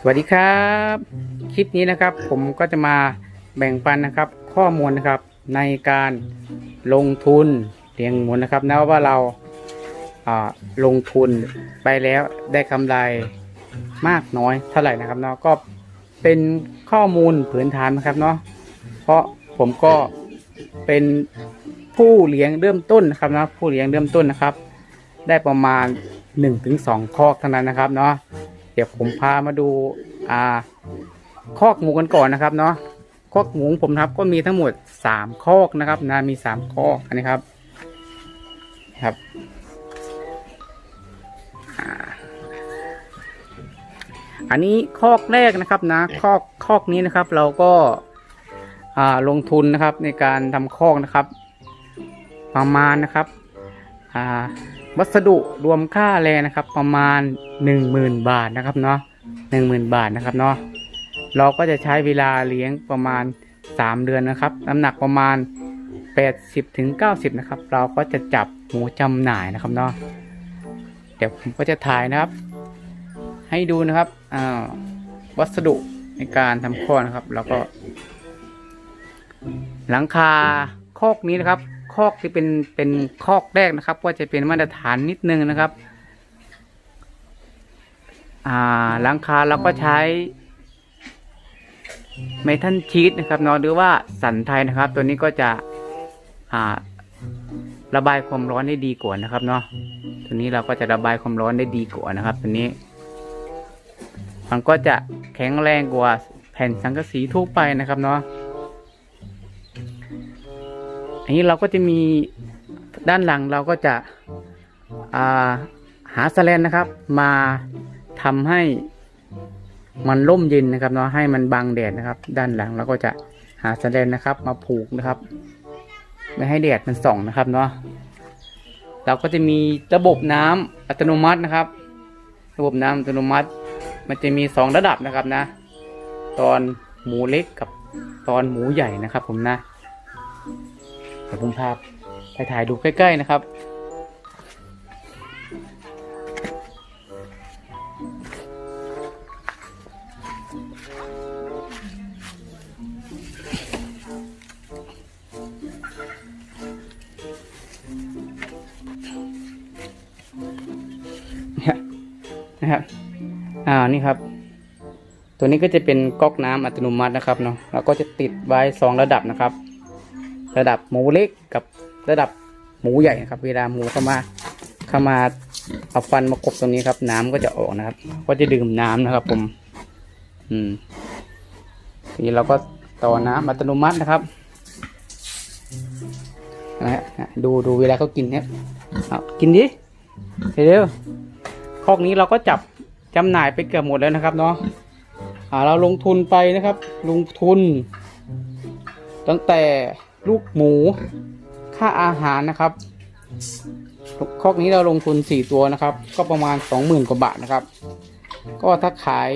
สวัสดีครับ คลิปนี้นะครับผมก็จะมาแบ่งปันนะครับข้อมูลนะครับในการลงทุนเลี้ยงหมูนะครับนะว่าเราลงทุนไปแล้วได้กำไรมากน้อยเท่าไหร่นะครับเนาะก็เป็นข้อมูลพื้นฐานนะครับเนาะเพราะผมก็เป็นผู้เลี้ยงเริ่มต้นนะครับนะผู้เลี้ยงเริ่มต้นนะครับ ได้ประมาณ 1-2คอกเท่านั้นนะครับเนาะ ดี๋ยวผมพามาดูอ่าคอกหมูกันก่อนนะครับเนาะคอกหมูผมครับก็มีทั้งหมดสามคอกนะครับนะมีสามคอกอันนี้ครับครับอันนี้คอกแรกนะครับนะคอกคอกนี้นะครับ เราก็อ่าลงทุนนะครับในการทำคอกนะครับ ประมาณนะครับอ่า วัสดุรวมค่าแรงนะครับ ประมาณ 10,000 บาทนะครับเนาะ10,000 บาทนะครับเนาะเราก็จะใช้เวลาเลี้ยงประมาณ 3 เดือนนะครับน้ำหนักประมาณ 80ถึง90นะครับ เราก็จะจับหมูจำหน่ายนะครับเนาะเดี๋ยวผมก็จะถ่ายนะครับ ให้ดูนะครับอ่าวัสดุในการทำข้อนะครับ แล้วก็ หลังคาคอกนี้นะครับ อกที่เป็นเป็นคอกแรกนะครับ ก็จะเป็นมาตรฐานนิดนึงนะครับ อ่าหลังคาเราก็ใช้เมทัลชีตนะครับนาะหรือว่าสันไทยนะครับ ตัวนี้ก็จะอ่าระบายความร้อนได้ดีกว่านะครับเนาะตัวนี้เราก็จะระบายความร้อนได้ดีกว่านะครับ ตัวนี้ มันก็จะแข็งแรงกว่าแผ่นสังกะสีทั่วไปนะครับเนาะ อันนี้เราก็จะมีด้านหลังเราก็จะาหาสแลนนะครับ มาทำให้มันร่มเย็นนะครับเนาะให้มันบังแดดนะครับ ด้านหลังเราก็จะหาสแลนนะครับ มาผูกนะครับ ไม่ให้แดดมันส่องนะครับเนาะเราก็จะมีระบบน้ำอัตโนมัตินะครับ ระบบน้ำอัตโนมัติ มันจะมีสองระดับนะครับนะ ตอนหมูเล็กกับตอนหมูใหญ่นะครับผมนะ เดี๋ยวผมพาไปถ่ายดูใกล้ๆนะครับ เนี่ยนะครับ อ่า นี่ครับ ตัวนี้ก็จะเป็นก๊อกน้ำอัตโนมัตินะครับเนาะ แล้วก็จะติดไว้สองระดับนะครับ ระดับหมูเล็กกับระดับหมูใหญ่นะครับ เวลาหมูเข้ามาเข้ามาเอาฟันมากบตรงนี้ครับ น้ำก็จะออกนะครับ ก็จะดื่มน้ำนะครับ ผม อืมทีนี้เราก็ต่อน้ำอัตโนมัตินะครับนะฮะดูดูเวลาเขากินเนี่ยเอากินดิเร็วคอกนี้เราก็จับจำหน่ายไปเกือบหมดแล้วนะครับ เนาะอ่าเราลงทุนไปนะครับ ลงทุน ตั้งแต่ ลูกหมู ค่าอาหารนะครับคอกนี้เราลงทุนสี่ตัวนะครับ ก็ประมาณสองหมื่นกว่าบาทนะครับ ก็ถ้าขาย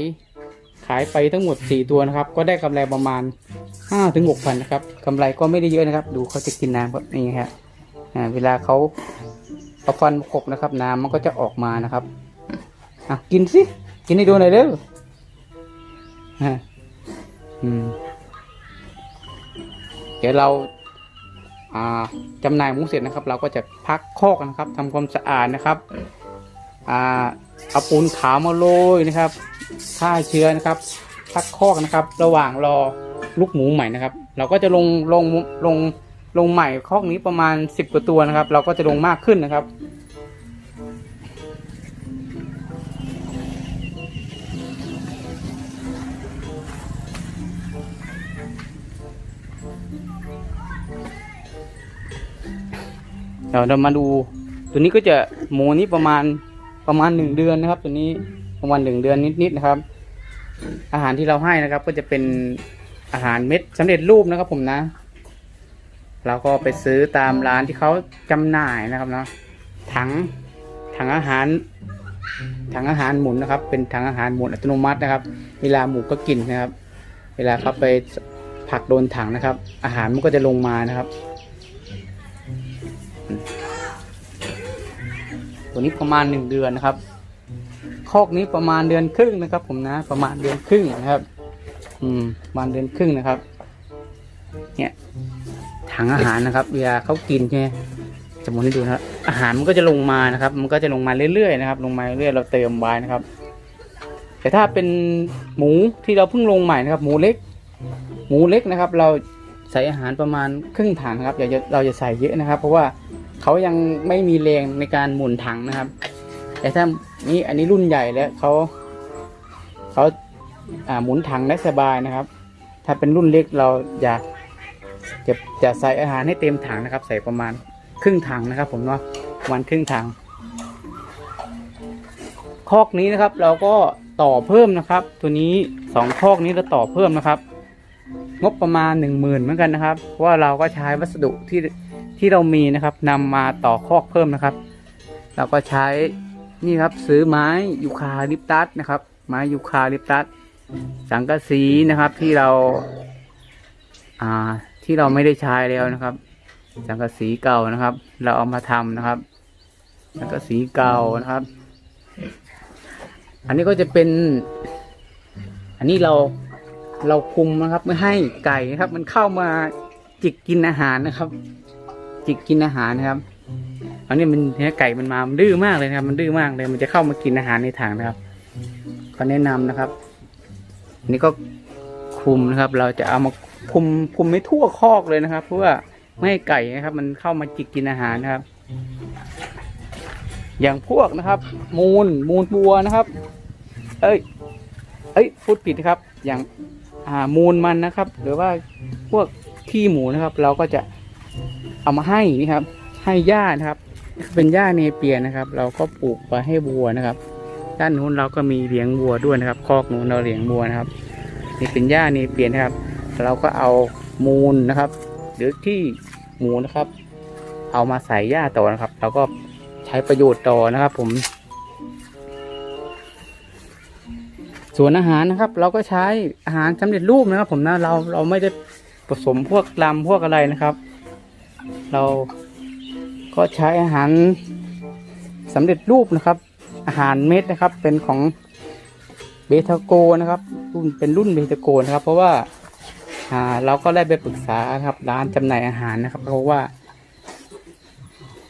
ขายไปทั้งหมดสี่ตัวนะครับ ก็ได้กำไรประมาณห้าถึงหกพันนะครับกำไรก็ไม่ได้เยอะนะครับ ดูเขาจะกินน้ำแบบนี้ครับอ่าเวลาเขาเอาฟันขบนะครับ น้ำมันก็จะออกมานะครับอะกินสิกินให้ดูหน่อยเร็วอ่าอืมเดี๋ยวเรา อ่าจำหน่ายหมูเสร็จนะครับ เราก็จะพักคอกนะครับทำความสะอาดนะครับอเอาปูนขาวมาโรยนะครับฆ่าเชื้อนะครับ พักคอกนะครับ ระหว่างรอลูกหมูใหม่นะครับ เราก็จะลงลงลงลงใหม่คอกนี้ประมาณสิบกว่าตัวนะครับ เราก็จะลงมากขึ้นนะครับ เดี๋ยวเรามาดู ตัวนี้ก็จะหมูนี้ประมาณประมาณหนึ่งเดือนนะครับ ตัวนี้ประมาณหนึ่งเดือนนิดๆนะครับ อาหารที่เราให้นะครับ ก็จะเป็นอาหารเม็ดสำเร็จรูปนะครับ ผมนะ เราก็ไปซื้อตามร้านที่เขาจำหน่ายนะครับเนาะถังถังอาหารถังอาหารหมุนนะครับ เป็นถังอาหารหมุนอัตโนมัตินะครับ เวลาหมูก็กินนะครับ เวลาเขาไปผลักโดนถังนะครับ อาหารมันก็จะลงมานะครับ ตัวนี้ประมาณหนึ่งเดือนนะครับคอกนี้ประมาณเดือนครึ่งนะครับ ผมนะ ประมาณเดือนครึ่งนะครับ อืมประมาณเดือนครึ่งนะครับ เนี่ยถังอาหารนะครับเวลาเขากินใช่ไหมจะหมุนให้ดูนะครับอาหารมันก็จะลงมานะครับ มันก็จะลงมาเรื่อยๆนะครับ ลงมาเรื่อยเราเติมไว้นะครับ แต่ถ้าเป็นหมูที่เราเพิ่งลงใหม่นะครับ หมูเล็ก หมูเล็กนะครับ เราใส่อาหารประมาณครึ่งถังนะครับอย่าเราจะใส่เยอะนะครับ เพราะว่า เขายังไม่มีแรงในการหมุนถังนะครับ แต่ถ้านี่อันนี้รุ่นใหญ่แล้วเขาเขาหมุนถังได้สบายนะครับ ถ้าเป็นรุ่นเล็กเราอยากจะจะใส่อาหารให้เต็มถังนะครับ ใส่ประมาณครึ่งถังนะครับ ผมเนาะประมาณครึ่งถังคอกนี้นะครับ เราก็ต่อเพิ่มนะครับ ตัวนี้สองคอกนี้เราต่อเพิ่มนะครับ งบประมาณหนึ่งหมื่นเหมือนกันนะครับเพราะว่าเราก็ใช้วัสดุที่ ที่เรามีนะครับนำมาต่อคอกเพิ่มนะครับ เราก็ใช้นี่ครับซื้อไม้ยูคาลิปตัสนะครับ ไม้ยูคาลิปตัสสังกะสีนะครับที่เราอ่าที่เราไม่ได้ใช้แล้วนะครับ สังกะสีเก่านะครับ เราเอามาทำนะครับ สังกะสีเก่านะครับ อันนี้ก็จะเป็น อันนี้เราเราคุมนะครับไม่ให้ไก่นะครับ มันเข้ามาจิกกินอาหารนะครับ จิกกินอาหารนะครับอันนี้มันเนื้อไก่มันมามันดื้อมากเลยนะครับ มันดื้อมากเลยมันจะเข้ามากินอาหารในถังนะครับก็แนะนำนะครับอันนี้ก็คุมนะครับ เราจะเอามาคุมคุมไม่ทั่วคอกเลยนะครับ เพื่อไม่ให้ไก่นะครับ มันเข้ามาจิกกินอาหารนะครับ อย่างพวกนะครับ มูลมูลวัวนะครับ เอ้ย เอ้ยพูดผิดนะครับ อย่างอ่ามูลมันนะครับ หรือว่าพวกขี้หมูนะครับ เราก็จะ เอามาให้นี่ครับ ให้หญ้านะครับ เป็นหญ้าเนเปียนะครับ เราก็ปลูกไปให้วัวนะครับ ด้านนู้นเราก็มีเลี้ยงวัวด้วยนะครับ คอกนู้นเราเลี้ยงวัวนะครับ นี่เป็นหญ้าเนเปียนะครับ เราก็เอามูลนะครับ หรือที่หมูนะครับ เอามาใส่หญ้าต่อนะครับ เราก็ใช้ประโยชน์ต่อนะครับ ผมส่วนอาหารนะครับ เราก็ใช้อาหารสำเร็จรูปนะครับ ผมนะเราเราไม่ได้ผสมพวกลำพวกอะไรนะครับ เราก็ใช้อาหารสำเร็จรูปนะครับ อาหารเม็ดนะครับเป็นของเบทาโกนะครับรุ่นเป็นรุ่นเบทาโกนะครับ เพราะว่าอ่าเราก็ได้ไปปรึกษาครับร้านจำหน่ายอาหารนะครับ เพราะว่า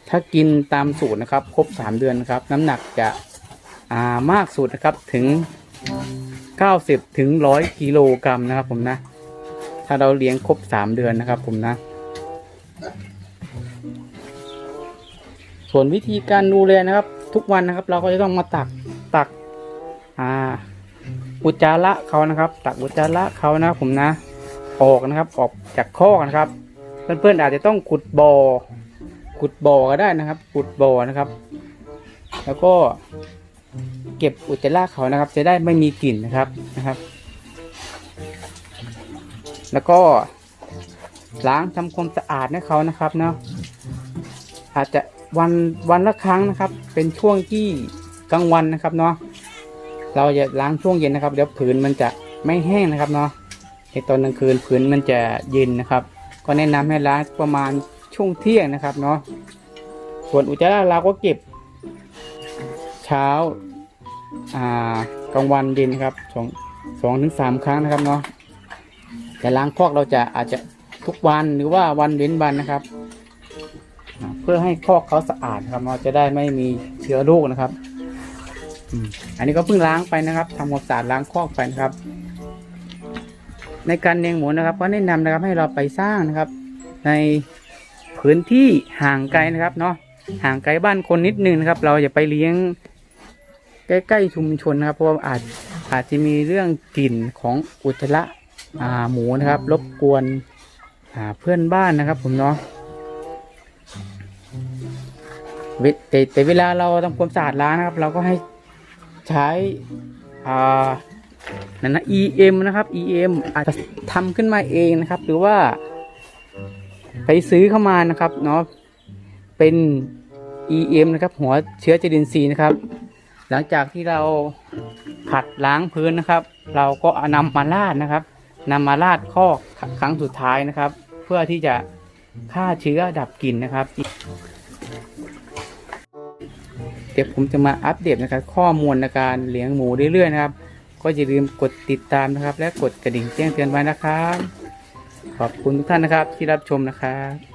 ถ้ากินตามสูตรนะครับ ครบสามเดือนนะครับ น้ำหนักจะอ่ามากสุดนะครับถึง90ถึง100กิโลกรัมนะครับ ผมนะ ถ้าเราเลี้ยงครบสามเดือนนะครับ ผมนะ ส่วนวิธีการดูแลนะครับ ทุกวันนะครับ เราก็จะต้องมาตักตักอ่าอุจจาระเขานะครับ ตักอุจจาระเขานะครับผมนะออกนะครับออกจากคอกนะครับ เพื่อนๆอาจจะต้องขุดบ่อขุดบ่อก็ได้นะครับขุดบ่อนะครับ แล้วก็เก็บอุจจาระเขานะครับ จะได้ไม่มีกลิ่นนะครับนะครับ แล้วก็ล้างทำความสะอาดให้เขานะครับเนาะอาจจะ วันวันละครั้งนะครับ เป็นช่วงที่กลางวันนะครับเนาะเราจะล้างช่วงเย็นนะครับเดี๋ยวผืนมันจะไม่แห้งนะครับเนาะในตอนกลางคืนผืนมันจะเย็นนะครับ ก็แนะนำให้ล้างประมาณช่วงเที่ยงนะครับเนาะส่วนอุจจาระเราก็เก็บ เช้าอ่ากลางวันเย็นครับสองสองถึงสามครั้งนะครับเนาะแต่ล้างคอกเราจะอาจจะทุกวันหรือว่าวันเว้นวันนะครับ เพื่อให้คอกเขาสะอาดครับเราจะได้ไม่มีเชื้อโรคนะครับอันนี้ก็เพิ่งล้างไปนะครับทำความสะอาดล้างคอกไปนะครับ ในการเลี้ยงหมูนะครับ ก็แนะนำนะครับให้เราไปสร้างนะครับ ในพื้นที่ห่างไกลนะครับเนาะห่างไกลบ้านคนนิดนึงนะครับ เราอย่าไปเลี้ยงใกล้ๆชุมชนนะครับ เพราะว่าอาจอาจจะมีเรื่องกลิ่นของอุจจาระหมูนะครับ รบกวนเพื่อนบ้านนะครับ ผมเนาะ เวแต่แต่เวลาเราทำความสะอาดร้านนะครับ เราก็ให้ใช้อ่านั่นนะ EM นะครับ EM อาจจะทำขึ้นมาเองนะครับ หรือว่า ไปซื้อเข้ามานะครับเนาะเป็น EM นะครับหัวเชื้อจุลินทรีย์นะครับ หลังจากที่เราขัดล้างพื้นนะครับ เราก็นำมาราดนะครับนำมาราดคอกครั้งสุดท้ายนะครับ เพื่อที่จะฆ่าเชื้อดับกลิ่นนะครับ เดี๋ยวผมจะมาอัปเดตนะครับ ข้อมูลในการเลี้ยงหมูเรื่อยๆนะครับ ก็อย่าลืมกดติดตามนะครับ และกดกระดิ่งแจ้งเตือนไว้นะครับ ขอบคุณทุกท่านนะครับที่รับชมนะครับ